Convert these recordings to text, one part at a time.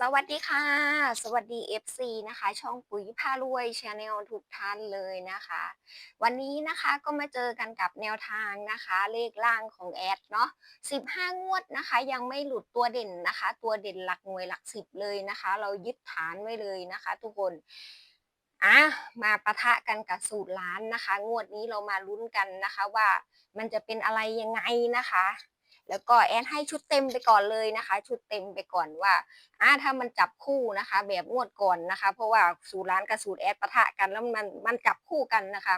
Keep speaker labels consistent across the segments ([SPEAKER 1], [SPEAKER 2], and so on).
[SPEAKER 1] สวัสดีค่ะ สวัสดี FC นะคะ ช่องปุ๋ยพารวยชาแนลทุกท่านเลยนะคะ วันนี้นะคะก็มาเจอกันกับแนวทางนะคะ เลขล่างของแอดเนาะ15 งวดนะคะ ยังไม่หลุดตัวเด่นนะคะ ตัวเด่นหลักหน่วยหลักสิบเลยนะคะ เรายึดฐานไว้เลยนะคะ ทุกคนอะมาปะทะกันกับสูตรล้านนะคะ งวดนี้เรามาลุ้นกันนะคะว่ามันจะเป็นอะไรยังไงนะคะ แล้วก็แอนให้ชุดเต็มไปก่อนเลยนะคะ ชุดเต็มไปก่อนว่าอ่าถ้ามันจับคู่นะคะ แบบงวดก่อนนะคะ เพราะว่าสูตรร้านกับสูตรแอดปะทะกันแล้วมันมันจับคู่กันนะคะ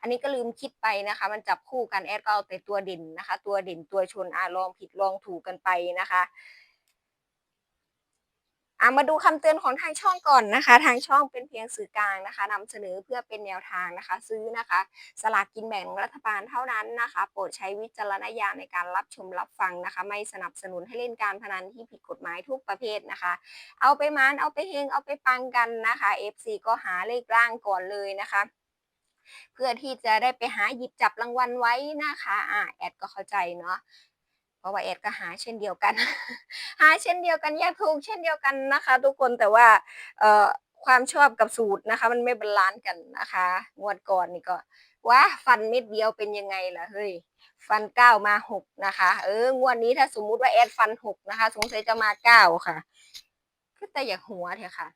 [SPEAKER 1] อันนี้ก็ลืมคิดไปนะคะ มันจับคู่กันแอดก็เอาแต่ตัวเด่นนะคะ ตัวเด่นตัวชนอ่าลองผิดลองถูกกันไปนะคะ อ่ามาดูคำเตือนของทางช่องก่อนนะคะ ทางช่องเป็นเพียงสื่อกลางนะคะนำเสนอเพื่อเป็นแนวทางนะคะ ซื้อนะคะ สลากกินแบ่งรัฐบาลเท่านั้นนะคะ โปรดใช้วิจารณญาณในการรับชมรับฟังนะคะ ไม่สนับสนุนให้เล่นการพนันที่ผิดกฎหมายทุกประเภทนะคะ เอาไปมานเอาไปเฮงเอาไปปังกันนะคะ FC ก็หาเลขร่างก่อนเลยนะคะเพื่อที่จะได้ไปหาหยิบจับรางวัลไว้นะคะ อ่าแอดก็เข้าใจเนาะ เพราะว่าแอดก็หาเช่นเดียวกัน หาเช่นเดียวกันอยากถูกเช่นเดียวกันนะคะ ทุกคนแต่ว่าเอ่อความชอบกับสูตรนะคะ มันไม่บาลานซ์กันนะคะ งวดก่อนนี่ก็ว้าฟันเม็ดเดียวเป็นยังไงล่ะเฮ้ยฟันเก้ามาหกนะคะเอองวดนี้ถ้าสมมุติว่าแอดฟันหกนะคะ สงสัยจะมาเก้าค่ะก็แต่อยากหัวเถอะค่ะ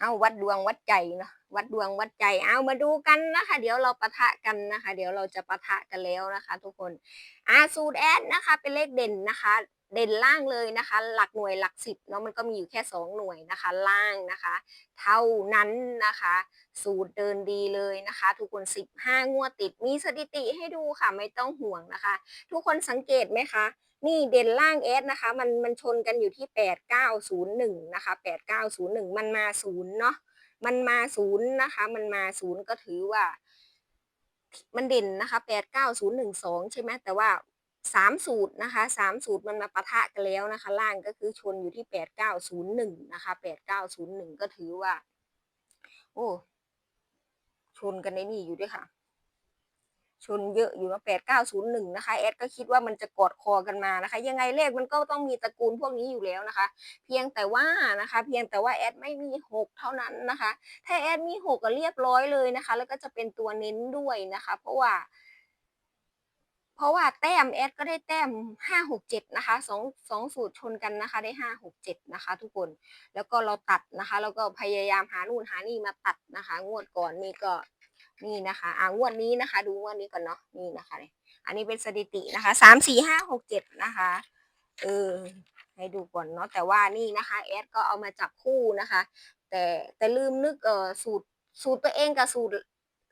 [SPEAKER 1] เอาวัดดวงวัดใจเนาะ วัดดวงวัดใจเอามาดูกันนะคะ เดี๋ยวเราปะทะกันนะคะ เดี๋ยวเราจะปะทะกันแล้วนะคะ ทุกคนอาสูตรแอดนะคะ เป็นเลขเด่นนะคะ เด่นล่างเลยนะคะ หลักหน่วยหลักสิบเนาะมันก็มีอยู่แค่สองหน่วยนะคะ ล่างนะคะ เท่านั้นนะคะ สูตรเดินดีเลยนะคะ ทุกคนสิบห้างวดติดมีสถิติให้ดูค่ะไม่ต้องห่วงนะคะ ทุกคนสังเกตไหมคะนี่เด่นล่างเอสนะคะ มันมันชนกันอยู่ที่แปดเก้าศูนย์หนึ่งนะคะแปดเก้าศูนย์หนึ่งมันมาศูนย์เนาะ มันมาศูนย์นะคะ มันมาศูนย์ก็ถือว่า มันเด่นนะคะแปดเก้าศูนย์หนึ่งสองใช่ไหมแต่ว่าสามสูตรนะคะสามสูตรมันมาปะทะกันแล้วนะคะ ล่างก็คือชนอยู่ที่แปดเก้าศูนย์หนึ่งนะคะแปดเก้าศูนย์หนึ่งก็ถือว่า โอ้ชนกันในนี่อยู่ด้วยค่ะ ชนเยอะอยู่นะแปดเก้าศูนย์หนึ่งนะคะแอดก็คิดว่ามันจะกอดคอกันมานะคะ ยังไงเลขมันก็ต้องมีตระกูลพวกนี้อยู่แล้วนะคะ เพียงแต่ว่านะคะ เพียงแต่ว่าแอดไม่มีหกเท่านั้นนะคะ ถ้าแอดมีหกก็เรียบร้อยเลยนะคะ แล้วก็จะเป็นตัวเน้นด้วยนะคะ เพราะว่าเพราะว่าแต้มแอดก็ได้แต้มห้าหกเจ็ดนะคะสองสองสูตรชนกันนะคะได้ห้าหกเจ็ดนะคะ ทุกคนแล้วก็เราตัดนะคะ แล้วก็พยายามหานู่นหานี่มาตัดนะคะ งวดก่อนนี่ก็ นี่นะคะอ่างวดนี้นะคะ ดูงวดนี้ก่อนเนาะนี่นะคะ อันนี้เป็นสถิตินะคะสามสี่ห้าหกเจ็ดนะคะเออให้ดูก่อนเนาะแต่ว่านี่นะคะแอดก็เอามาจับคู่นะคะ แต่แต่ลืมนึกเออสูตรสูตรตัวเองกับสูตร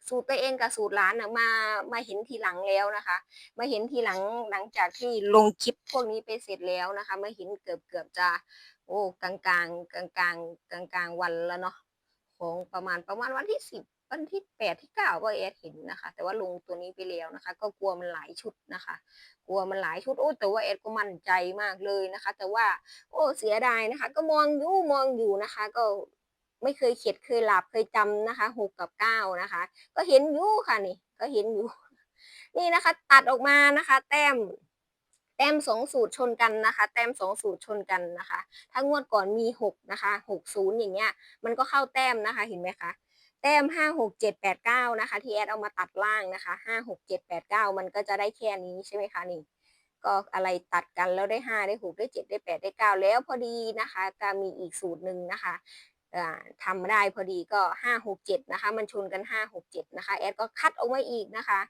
[SPEAKER 1] สูตรตัวเองกับสูตรร้านนะมามาเห็นทีหลังแล้วนะคะ มาเห็นทีหลังหลังจากที่ลงคลิปพวกนี้ไปเสร็จแล้วนะคะ มาเห็นเกือบเกือบจะ โอ้กลางกลางกลางกลางกลางกลางวันแล้วเนาะของประมาณประมาณวันที่สิบ วันที่แปดที่เก้าก็แอดเห็นนะคะ แต่ว่าลงตัวนี้ไปแล้วนะคะ ก็กลัวมันหลายชุดนะคะ กลัวมันหลายชุดโอ้แต่ว่าแอดก็มั่นใจมากเลยนะคะ แต่ว่า โอ้เสียดายนะคะ ก็มองอยู่มองอยู่นะคะ ก็ไม่เคยเข็ดเคยหลับเคยจำนะคะหกกับเก้านะคะ ก็เห็นอยู่ค่ะนี่ ก็เห็นอยู่ นี่นะคะ ตัดออกมานะคะ แต้มแต้มสองสูตรชนกันนะคะ แต้มสองสูตรชนกันนะคะ ถ้างวดก่อนมีหกนะคะหกศูนย์อย่างเงี้ย มันก็เข้าแต้มนะคะ เห็นไหมคะ แต้มห้าหกเจ็ดแปดเก้านะคะ ที่แอดเอามาตัดล่างนะคะห้าหกเจ็ดแปดเก้ามันก็จะได้แค่นี้ใช่ไหมคะนี่ ก็อะไรตัดกันแล้วได้ห้าได้หกได้เจ็ดได้แปดได้เก้าแล้วพอดีนะคะจะมีอีกสูตรหนึ่งนะคะทำได้พอดีก็ห้าหกเจ็ดนะคะ มันชนกันห้าหกเจ็ดนะคะ แอดก็คัดออกมาอีกนะคะ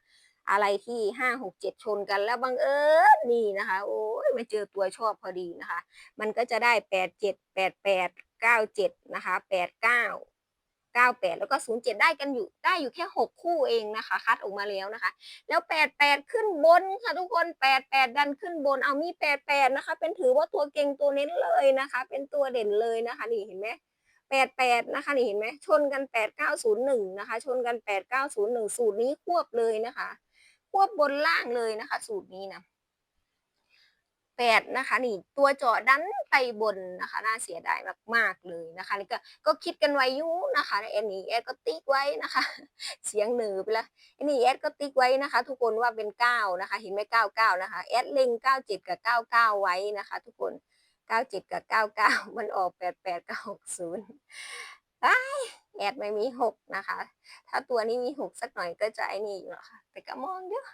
[SPEAKER 1] อะไรที่ห้าหกเจ็ดชนกันแล้วบังเอิญนี่นะคะ โอ้ยมาเจอตัวชอบพอดีนะคะ มันก็จะได้แปดเจ็ดแปดแปดเก้าเจ็ดนะคะแป เก้าแปดแล้วก็ศูนย์เจ็ดได้กันอยู่ได้อยู่แค่หกคู่เองนะคะ คัดออกมาแล้วนะคะ แล้วแปดแปดขึ้นบนค่ะทุกคนแปดแปดดันขึ้นบนเอามีแปดแปดนะคะ เป็นถือว่าตัวเก่งตัวเน้นเลยนะคะ เป็นตัวเด่นเลยนะคะนี่เห็นไหมแปดแปดนะคะนี่เห็นไหมชนกันแปดเก้าศูนย์หนึ่งนะคะ ชนกันแปดเก้าศูนย์หนึ่งสูตรนี้ควบเลยนะคะ ควบบนล่างเลยนะคะ สูตรนี้นะ แปดนะคะ นี่ตัวเจาะดันไปบนนะคะ น่าเสียดายมากๆเลยนะคะนี่ก็ก็คิดกันไว้ยุนะคะแอนนี่แอดก็ติ๊กไว้นะคะ เสียงหนือไปล้วแอนนี่แอดก็ติ๊กไว้นะคะ ทุกคนว่าเป็นเก้านะคะ เห็นไหมเก้าเก้านะคะแอดเล็งเก้าเจ็ดกับเก้าเก้าไว้นะคะ ทุกคนเก้าเจ็ดกับเก้าเก้ามันออกแปดแปดกับหกศูนย์ไอแอดไม่มีหกนะคะ ถ้าตัวนี้มีหกสักหน่อยก็จะไอ้นี่อยู่แล้วค่ะแต่ก็มองเยอะ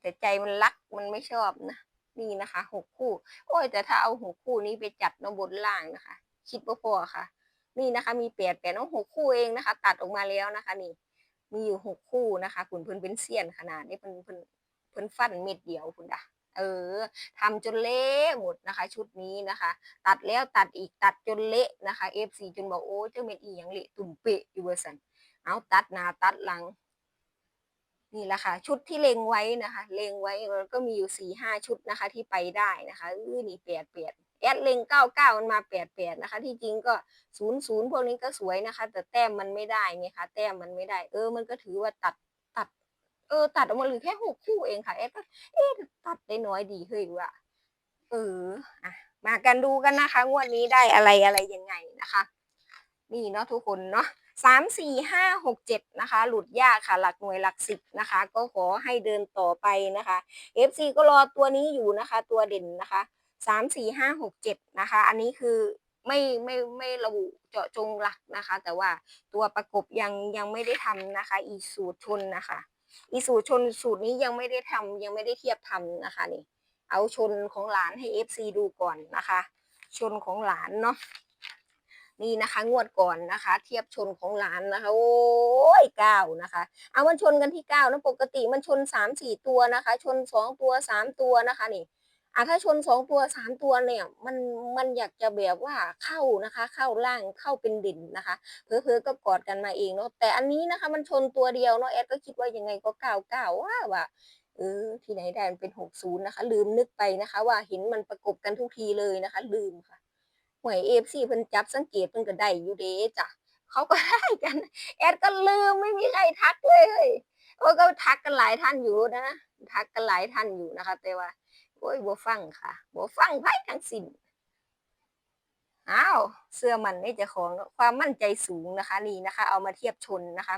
[SPEAKER 1] แต่ใจมันรักมันไม่ชอบนะ นี่นะคะหกคู่ โอ้ยแต่ถ้าเอาหกคู่นี้ไปจัดนบนล่างนะคะ คิดว่าพอค่ะ นี่นะคะมีแปดแปดน้องหกคู่เองนะคะ ตัดออกมาแล้วนะคะ นี่ มีอยู่หกคู่นะคะคุณเพิ่นเป็นเซียนขนาดนี้เพิ่นเพิ่นเพิ่นฟันเม็ดเดียวคุณดะเออทำจนเละหมดนะคะ ชุดนี้นะคะ ตัดแล้วตัดอีกตัดจนเละนะคะ FC จนบอกโอ้เจ้าเม็ดอีหยังเละตุ่มเปะอยู่เวอร์สันเอาตัดหน้าตัดหลัง นี่แหละค่ะ ชุดที่เล็งไว้นะคะ เล็งไว้มันก็มีอยู่สี่ห้าชุดนะคะ ที่ไปได้นะคะเออนี่แปดแปดแอดเล็งเก้าเก้ามันมาแปดแปดนะคะ ที่จริงก็ศูนย์ศูนย์พวกนี้ก็สวยนะคะ แต่แต้มมันไม่ได้ไงคะแต้มมันไม่ได้ เออมันก็ถือว่าตัดตัด เออ ตัดออกมาเหลือแค่หกคู่เองค่ะแอดก็เอ๊ะตัดได้น้อยดีเฮ้ยว่ะเอออะมากันดูกันนะคะ งวดนี้ได้อะไรอะไรยังไงนะคะ นี่เนาะทุกคนเนาะ สามสี่ห้าหกเจ็ดนะคะ หลุดยากค่ะ หลักหน่วยหลักสิบนะคะ ก็ขอให้เดินต่อไปนะคะ FC ก็รอตัวนี้อยู่นะคะ ตัวเด่นนะคะสามสี่ห้าหกเจ็ดนะคะ อันนี้คือไม่ไม่ไม่ระบุเจาะจงหลักนะคะ แต่ว่าตัวประกบยังยังไม่ได้ทำนะคะ อีสูตรชนนะคะ อีสูตรชนสูตรนี้ยังไม่ได้ทำยังไม่ได้เทียบทำนะคะนี่เอาชนของหลานให้ FC ดูก่อนนะคะ ชนของหลานเนาะ นี่นะคะ งวดก่อนนะคะ เทียบชนของหลานนะคะ โอ้ยเก้านะคะเอามันชนกันที่เก้านะปกติมันชนสามสี่ตัวนะคะ ชนสองตัวสามตัวนะคะนี่อะถ้าชนสองตัวสามตัวเนี่ยมันมันอยากจะแบบว่าเข้านะคะ เข้าล่างเข้าเป็นด่นนะคะเพอเพอก็กอดกันมาเองเนาะแต่อันนี้นะคะ มันชนตัวเดียวเนาะแอดก็คิดว่ายังไงก็เก้าเก้าว่าว่าเออที่ไหนได้มันเป็นหกศูนย์นะคะ ลืมนึกไปนะคะ ว่าเห็นมันประกบกันทุกทีเลยนะคะ ลืมค่ะ หวยเอฟซีเพิ่นจับสังเกตเพิ่นก็ได้อยู่เด้จ้ะเขาก็ได้กัน แอดก็ลืมไม่มีใครทักเลยเฮ้ยโอ้ก็ทักกันหลายท่านอยู่นะทักกันหลายท่านอยู่นะคะ แต่ว่าโอ้ยบ่ฟังค่ะบ่ฟังไผทั้งสิ้นอ้าวเสื้อมันนี่จะของความมั่นใจสูงนะคะ นี่นะคะ เอามาเทียบชนนะคะ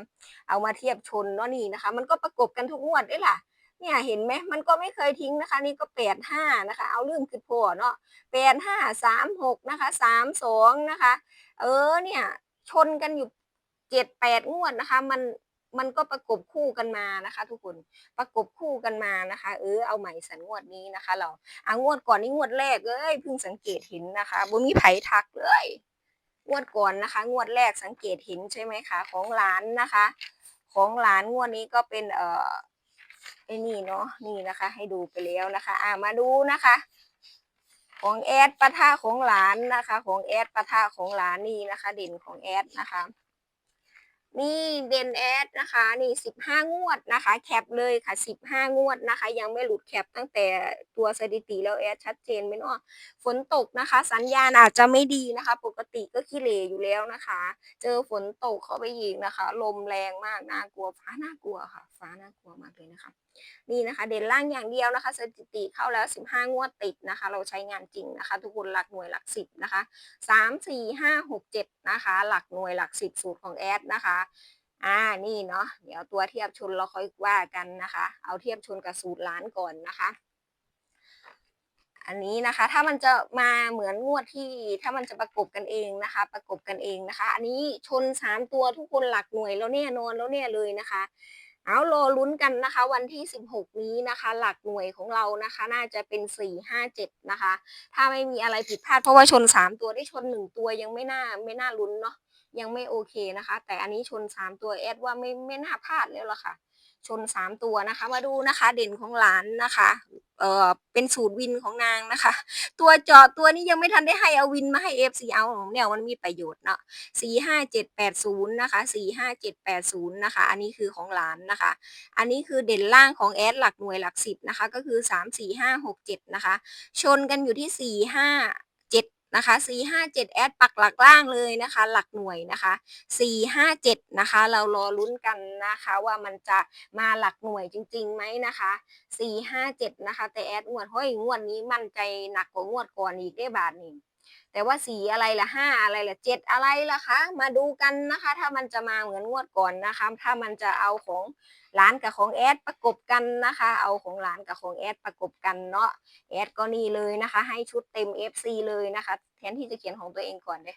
[SPEAKER 1] เอามาเทียบชนเนาะนี่นะคะ มันก็ประกบกันทุกงวดด้วยล่ะ เนี่ยเห็นไหมมันก็ไม่เคยทิ้งนะคะ นี่ก็แปดห้านะคะ เอาลืมคือพอเนาะแปดห้าสามหกนะคะสามสองนะคะ เออเนี่ยชนกันอยู่เจ็ดแปดงวดนะคะ มันมันก็ประกบคู่กันมานะคะ ทุกคนประกบคู่กันมานะคะ เออเอาใหม่สันงวดนี้นะคะ เราอะงวดก่อนนี่งวดแรกเอ้ยเพิ่งสังเกตเห็นนะคะบ่มีไผทักเลยงวดก่อนนะคะ งวดแรกสังเกตเห็นใช่ไหมคะ ของหลานนะคะ ของหลานงวดนี้ก็เป็นเอ่อ ไอ้นี่เนาะนี่นะคะ ให้ดูไปแล้วนะคะ อ่ามาดูนะคะ ของแอดปะท่าของหลานนะคะ ของแอดปะท่าของหลานนี่นะคะ เด่นของแอดนะคะ นี่เดนแอดนะคะนี่สิบห้างวดนะคะ แคปเลยค่ะสิบห้างวดนะคะ ยังไม่หลุดแคปตั้งแต่ตัวสถิติแล้วแอดชัดเจนไหมเนาะฝนตกนะคะ สัญญาณอาจจะไม่ดีนะคะ ปกติก็ขี้เหร่อยู่แล้วนะคะ เจอฝนตกเข้าไปอีกนะคะ ลมแรงมากน่ากลัวฟ้าน่ากลัวค่ะ ฟ้าน่ากลัวมากเลยนะคะนี่นะคะเด่นล่างอย่างเดียวนะคะ สถิติเข้าแล้ว 15 งวดติดนะคะ เราใช้งานจริงนะคะ ทุกคนหลักหน่วยหลักสิบนะคะ3 4 5 6 7นะคะ หลักหน่วยหลักสิบสูตรของแอดนะคะอ่านี่เนาะเดี๋ยวตัวเทียบชนเราค่อยว่ากันนะคะ เอาเทียบชนกับสูตรล้านก่อนนะคะอันนี้นะคะถ้ามันจะมาเหมือนงวดที่ถ้ามันจะประกบกันเองนะคะ ประกบกันเองนะคะ อันนี้ชนสามตัวทุกคนหลักหน่วยแล้วแน่นอนแล้วแน่เลยนะคะ เอารอลุ้นกันนะคะ วันที่ 16 นี้นะคะ หลักหน่วยของเรานะคะ น่าจะเป็น 4 5 7 นะคะ ถ้าไม่มีอะไรผิดพลาดเพราะว่าชน 3 ตัวได้ชน 1 ตัวยังไม่น่าไม่น่าลุ้นเนาะยังไม่โอเคนะคะ แต่อันนี้ชน 3 ตัวแอดว่าไม่ไม่น่าพลาดแล้วล่ะค่ะ ชน3ตัวนะคะ มาดูนะคะ เด่นของหลานนะคะเออเป็นสูตรวินของนางนะคะ ตัวเจาะตัวนี้ยังไม่ทันได้ให้เอาวินมาให้ FC เอาเนี่ยมันมีประโยชน์เนาะสี่ห้าเจ็ดแปดศูนย์นะคะสี่ห้าเจ็ดแปดศูนย์นะคะ อันนี้คือของหลานนะคะ อันนี้คือเด่นล่างของแอดหลักหน่วยหลักสิบนะคะ ก็คือสามสี่ห้าหกเจ็ดนะคะ ชนกันอยู่ที่สี่ห้า นะคะ4 5 7แอดปักหลักล่างเลยนะคะ หลักหน่วยนะคะ4 5 7นะคะ เรารอลุ้นกันนะคะ ว่ามันจะมาหลักหน่วยจริงๆไหมนะคะ4 5 7นะคะ แต่แอดงวดเฮ้ยงวดนี้มั่นใจหนักกว่างวดก่อนอีกได้บาทหนึ่ง แต่ว่าสีอะไรละห้าอะไรละเจ็ดอะไรละคะ มาดูกันนะคะ ถ้ามันจะมาเหมือนงวดก่อนนะคะ ถ้ามันจะเอาของร้านกับของแอดประกบกันนะคะ เอาของร้านกับของแอดประกบกันเนาะแอดก็นี่เลยนะคะ ให้ชุดเต็ม FC เลยนะคะแทนที่จะเขียนของตัวเองก่อนเลย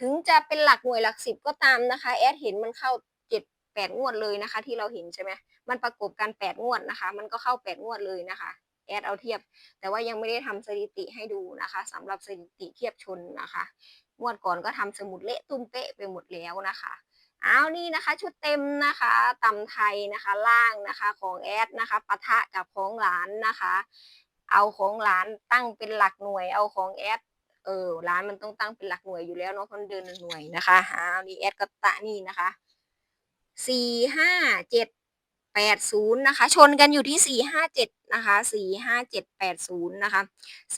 [SPEAKER 1] ถึงจะเป็นหลักหน่วยหลักสิบก็ตามนะคะแอดเห็นมันเข้าเจ็ดแปดงวดเลยนะคะ ที่เราเห็นใช่ไหมมันประกบกันแปดงวดนะคะ มันก็เข้าแปดงวดเลยนะคะ แอดเอาเทียบ แต่ว่ายังไม่ได้ทำสถิติให้ดูนะคะสำหรับสถิติเทียบชนนะคะงวดก่อนก็ทำสมุดเละตุ้มเป๊ะไปหมดแล้วนะคะเอานี่นะคะชุดเต็มนะคะตำไทยนะคะล่างนะคะของแอดนะคะปะทะกับของหลานนะคะ เอาของหลานตั้งเป็นหลักหน่วยเอาของแอดเออร้านมันต้องตั้งเป็นหลักหน่วยอยู่แล้วเนาะคนเดินหน่วยนะคะอ้าวนี่แอดก็ตะนี่นะคะสี่ห้าเจ็ด แปดศูนย์นะคะ ชนกันอยู่ที่สี่ห้าเจ็ดนะคะสี่ห้าเจ็ดแปดศูนย์นะคะ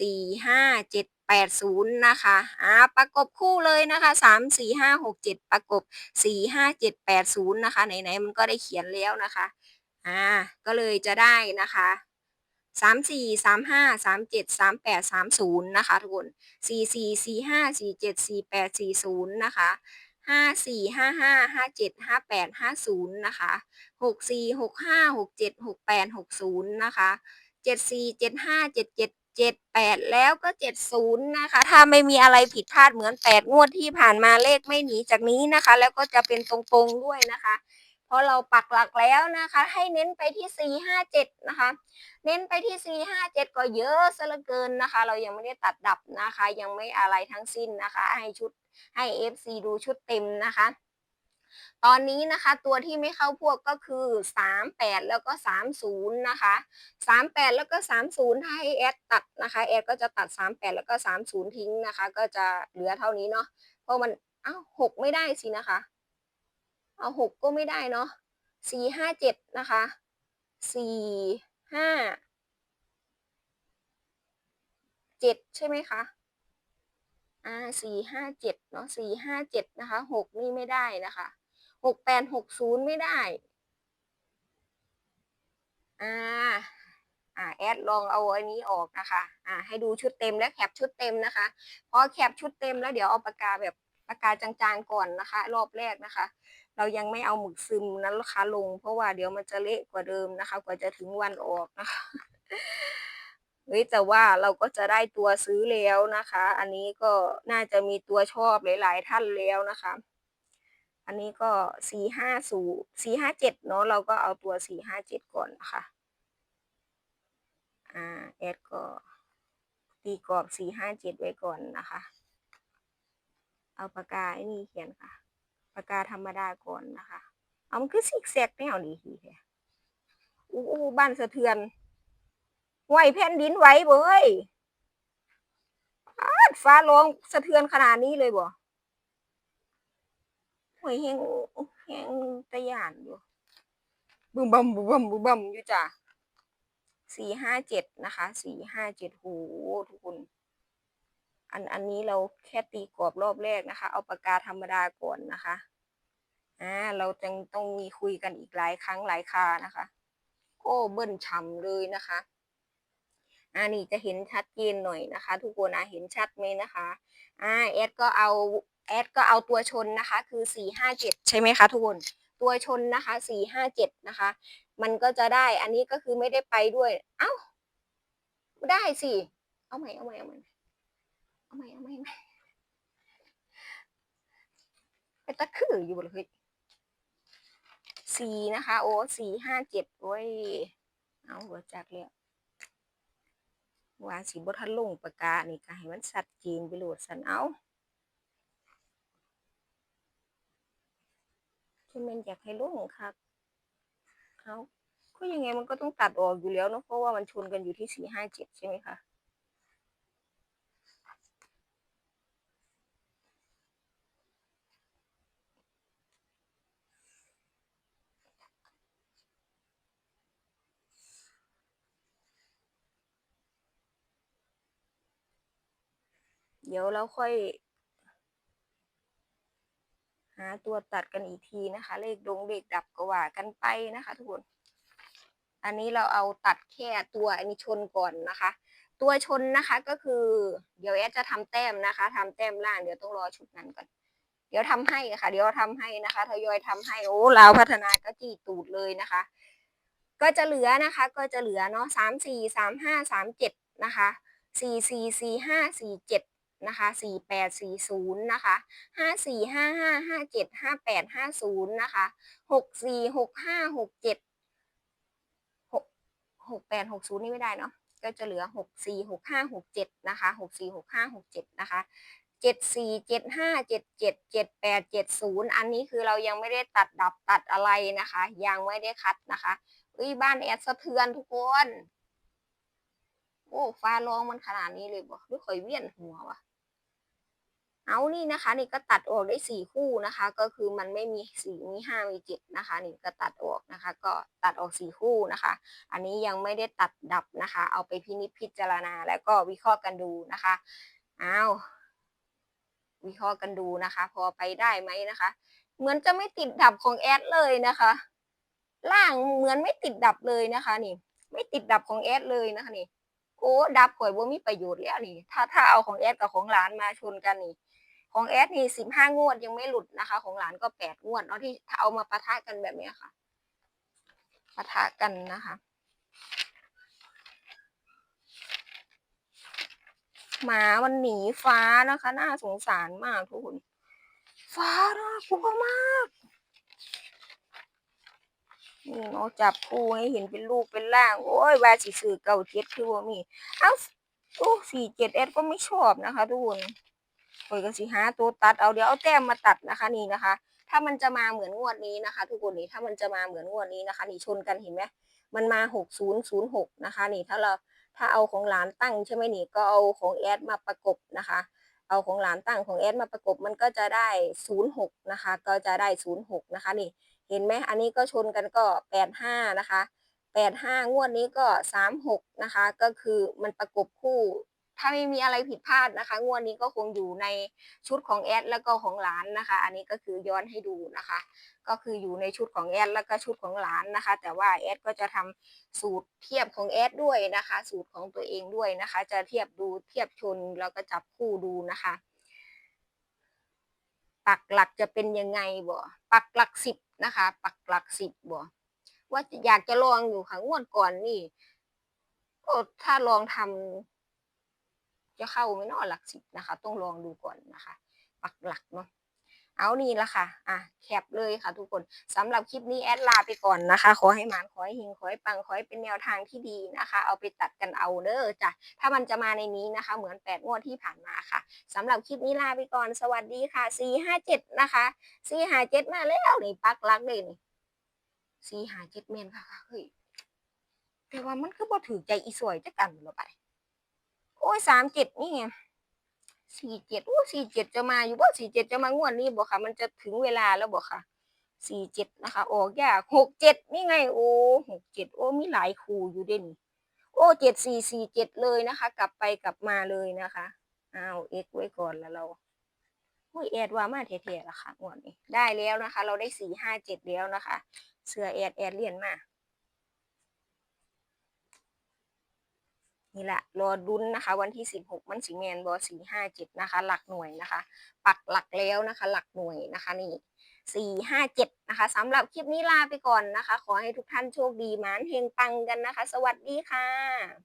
[SPEAKER 1] สี่ห้าเจ็ดแปดศูนย์นะคะอ่าประกบคู่เลยนะคะสามสี่ห้าหกเจ็ดประกบสี่ห้าเจ็ดแปดศูนย์นะคะไหนๆมันก็ได้เขียนแล้วนะคะอ่าก็เลยจะได้นะคะสามสี่สามห้าสามเจ็ดสามแปดสามศูนย์นะคะทุกคนสี่สี่สี่ห้าสี่เจ็ดสี่แปดสี่ศูนย์นะคะ ห้าสี่ห้าห้าห้าเจ็ดห้าแปดห้าศูนย์นะคะหกสี่หกห้าหกเจ็ดหกแปดหกศูนย์นะคะเจ็ดสี่เจ็ดห้าเจ็ดเจ็ดเจ็ดแปดแล้วก็เจ็ดศูนย์นะคะ ถ้าไม่มีอะไรผิดพลาดเหมือนแปดงวดที่ผ่านมาเลขไม่หนีจากนี้นะคะ แล้วก็จะเป็นตรงๆด้วยนะคะ ราะเราปักหลักแล้วนะคะ ให้เน้นไปที่สี่ห้าเจ็ดนะคะ เน้นไปที่สี่ห้าเจ็ดก็เยอะซะเหลือเกินนะคะ เรายังไม่ได้ตัดดับนะคะ ยังไม่อะไรทั้งสิ้นนะคะ ให้ชุดให้ FC ดูชุดเต็มนะคะ ตอนนี้นะคะตัวที่ไม่เข้าพวกก็คือสามแล้วก็สามศูนะคะสามแล้วก็สามศูนย์ถ้าให้แอดตัดนะคะแอดก็จะตัดสามแล้วก็สามศูนย์ทิ้งนะคะ ก็จะเหลือเท่านี้เนาะเพราะมันอ้าวหกไม่ได้สินะคะ เอาหกก็ไม่ได้เนาะสี่ห้าเจ็ดนะคะสี่ห้าเจ็ดใช่ไหมคะอ่าสี่ห้าเจ็ดเนาะสี่ห้าเจ็ดนะคะหกนี่ไม่ได้นะคะหกแปดหกศูนย์ไม่ได้อ่าอ่าแอดลองเอาอันนี้ออกนะคะอ่าให้ดูชุดเต็มและแคปชุดเต็มนะคะพอแคปชุดเต็มแล้วเดี๋ยวเอาปากกาแบบ ปากกาจางๆก่อนนะคะ รอบแรกนะคะ เรายังไม่เอาหมึกซึมนั้นราคาลง เพราะว่าเดี๋ยวมันจะเละกว่าเดิมนะคะ กว่าจะถึงวันออกนะคะเฮ้ยแต่ว่าเราก็จะได้ตัวซื้อแล้วนะคะ อันนี้ก็น่าจะมีตัวชอบหลาย ๆ ท่านแล้วนะคะ อันนี้ก็สี่ห้าสูสี่ห้าเจ็ดเนาะเราก็เอาตัวสี่ห้าเจ็ดก่อนนะคะอ่าแอดก็ตีกรอบสี่ห้าเจ็ดไว้ก่อนนะคะ เอาปากกาไอ้นี่เขียนค่ะ ปากกาธรรมดาก่อนนะคะ เอามันคือซิกแซกแนวนี้ทีแท้อู้อู้บ้านสะเทือนไหวแผ่นดินไหวเบ้ยอ้ฟ้าร้องสะเทือนขนาดนี้เลยบ่หวยแหงแหงตะยานอยู่บึมบัมบึมบัมบึมบัมอยู่จ้ะสี่ห้าเจ็ดนะคะ สี่ห้าเจ็ดโหทุกคน อันอันนี้เราแค่ตีกรอบรอบแรกนะคะ เอาปากกาธรรมดาก่อนนะคะอ่าเราจึงต้องมีคุยกันอีกหลายครั้งหลายคานะคะโอ้เบิ้ลฉ่ำเลยนะคะอ่านี่จะเห็นชัดเจนหน่อยนะคะ ทุกคนอะเห็นชัดไหมนะคะอ่าแอดก็เอาแอดก็เอาตัวชนนะคะ คือสี่ห้าเจ็ดใช่ไหมคะทุกคนตัวชนนะคะสี่ห้าเจ็ดนะคะ มันก็จะได้อันนี้ก็คือไม่ได้ไปด้วย เอ้า ได้สิ เอาใหม่เอาใหม่เอาใหม่ เอาใหม่เอาใหม่เอาใหม่ไปตะคืออยู่บนเลยสี่นะคะ โอ้สี่ห้าเจ็ดโอ้ยเอาหัวจักแล้วว่าสีบทันลงปากกา นี่ก็ให้มันสัดเจนไปโหลดสันเอาที่มันอยากให้ลงครับเอาก็ยังไงมันก็ต้องตัดออกอยู่แล้วเนาะเพราะว่ามันชนกันอยู่ที่สี่ห้าเจ็ดใช่ไหมคะ ดี๋ยวเราค่อย หาตัวตัดกันอีกทีนะคะ เลขดงเลขดับก็ว่ากันไปนะคะทุกคน อันนี้เราเอาตัดแค่ตัวอันนี้ชนก่อนนะคะ ตัวชนนะคะก็คือ เดี๋ยวแอดจะทำแต้มนะคะทำแต้มล่างเดี๋ยวต้องรอชุดนั้นก่อนเดี๋ยวทำให้ค่ะ เดี๋ยวทำให้นะคะทยอยทำให้โอ้ลาวพัฒนาก็จีตูดเลยนะคะ ก็จะเหลือนะคะ ก็จะเหลือเนาะสามสี่สามห้าสามเจ็ดนะคะสี่สี่สี่ห้าสี่เจ็ด นะคะสี่แปดสี่ศูนย์นะคะห้าสี่ห้าห้าห้าเจ็ดห้าแปดห้าศูนย์นะคะหกสี่หกห้าหกเจ็ดหกหกแปดหกศูนย์นี่ไม่ได้เนาะก็จะเหลือหกสี่หกห้าหกเจ็ดนะคะหกสี่หกห้าหกเจ็ดนะคะเจ็ดสี่เจ็ดห้าเจ็ดเจ็ดเจ็ดแปดเจ็ดศูนย์อันนี้คือเรายังไม่ได้ตัดดับตัดอะไรนะคะ ยังไม่ได้คัดนะคะอุ้ยบ้านแอดสะเทือนทุกคน โอ้ฟ้าร้องมันขนาดนี้เลยบ่หรือข่อยเวียนหัววะ เอานี่นะคะ นี่ก็ตัดออกได้สี่คู่นะคะ ก็คือมันไม่มีสี่มีห้ามีเจ็ดนะคะ นี่ก็ตัดออกนะคะ ก็ตัดออกสี่คู่นะคะ อันนี้ยังไม่ได้ตัดดับนะคะ เอาไปพินิจพิจารณาแล้วก็วิเคราะห์กันดูนะคะอ้าววิเคราะห์กันดูนะคะ พอไปได้ไหมนะคะ เหมือนจะไม่ติดดับของแอดเลยนะคะ ล่างเหมือนไม่ติดดับเลยนะคะนี่ ไม่ติดดับของแอดเลยนะคะนี่โอ้ดับข่อยบ่มีประโยชน์แล้วนี่ ถ้าถ้าเอาของแอดกับของหลานมาชนกันนี่ ของแอดนี่สิบห้างวดยังไม่หลุดนะคะ ของหลานก็แปดงวดเนาะที่ถ้าเอามาปะทะกันแบบนี้ค่ะปะทะกันนะคะ หมามันหนีฟ้านะคะ น่าสงสารมากทุกคน ฟ้าน่ากลัวมากนี่เนาะจับคู่ให้เห็นเป็นลูกเป็นร่าง โอ้ยว่าสิซื้อเก่าเจ็ดคือว่ามีเอ้าโอ้สี่เจ็ดเอก็ไม่ชอบนะคะทุกคน อ้ยก็สิหาตัวตัดเอาเดี๋ยวเอาแต้มมาตัดนะคะนี่นะคะ ถ้ามันจะมาเหมือนงวดนี้นะคะ ทุกคนนี่ถ้ามันจะมาเหมือนงวดนี้นะคะ นี่ชนกันเห็นไหมมันมาหกศูนย์ศูนย์หกนะคะ นี่ถ้าเราถ้าเอาของหลานตั้งใช่ไหมนี่ก็เอาของแอดมาประกบนะคะ เอาของหลานตั้งของแอดมาประกบมันก็จะได้ศูนย์หกนะคะ ก็จะได้ศูนย์หกนะคะนี่เห็นไหมอันนี้ก็ชนกันก็แปดห้านะคะแปดห้างวดนี้ก็สามหกนะคะ ก็คือมันประกบคู่ ถ้าไม่มีอะไรผิดพลาดนะคะ งวดนี้ก็คงอยู่ในชุดของแอดแล้วก็ของหลานนะคะ อันนี้ก็คือย้อนให้ดูนะคะ ก็คืออยู่ในชุดของแอดแล้วก็ชุดของหลานนะคะ แต่ว่าแอดก็จะทำสูตรเทียบของแอดด้วยนะคะ สูตรของตัวเองด้วยนะคะ จะเทียบดูเทียบชนแล้วก็จับคู่ดูนะคะปักหลักจะเป็นยังไงบ่ปักหลักสิบนะคะ ปักหลักสิบบ่ว่าอยากจะลองอยู่ค่ะงวดก่อนนี่ก็ถ้าลองทำ จะเข้าไม่นอหลักสิบนะคะ ต้องลองดูก่อนนะคะปักหลักเนาะเอานี่ละค่ะ อะ แคปเลยค่ะทุกคนสำหรับคลิปนี้แอดลาไปก่อนนะคะ ขอให้หมาน ขอให้หิง ขอให้ปัง ขอให้เป็นแนวทางที่ดีนะคะ เอาไปตัดกันเอาเด้อจ้ะ ถ้ามันจะมาในนี้นะคะ เหมือนแปดงวดที่ผ่านมาค่ะสำหรับคลิปนี้ลาไปก่อน สวัสดีค่ะ457นะคะ457มาแล้วนี่ปักหลักเลยนี่457เมนค่ะค่ะ เฮ้ย แต่ว่ามันก็บ่ถือใจอีสวยจักกันหรอไป โอ้ย37นี่ไง47โอ้47จะมาอยู่บ่47จะมางวดนี้บ่ค่ะ มันจะถึงเวลาแล้วบ่ค่ะ47นะคะออกยาก67นี่ไงโอ้67โอ้มีหลายคู่อยู่เด่นโอ้7447เจ็ดเลยนะคะ กลับไปกลับมาเลยนะคะเอาเอ็กไว้ก่อนแล้วเราโอ้ยแอดว่ามาเท่ๆละค่ะงวดนี้ได้แล้วนะคะ เราได้สี่ห้าเจ็ดแล้วนะคะ เสือแอดแอดเลียนมา นี่แหละรอดุนนะคะ วันที่สิบหกมันสิแมนบอสี่ห้าเจ็ดนะคะ หลักหน่วยนะคะ ปักหลักแล้วนะคะ หลักหน่วยนะคะนี่สี่ห้าเจ็ดนะคะสำหรับคลิปนี้ลาไปก่อนนะคะ ขอให้ทุกท่านโชคดีมานเฮงปังกันนะคะ สวัสดีค่ะ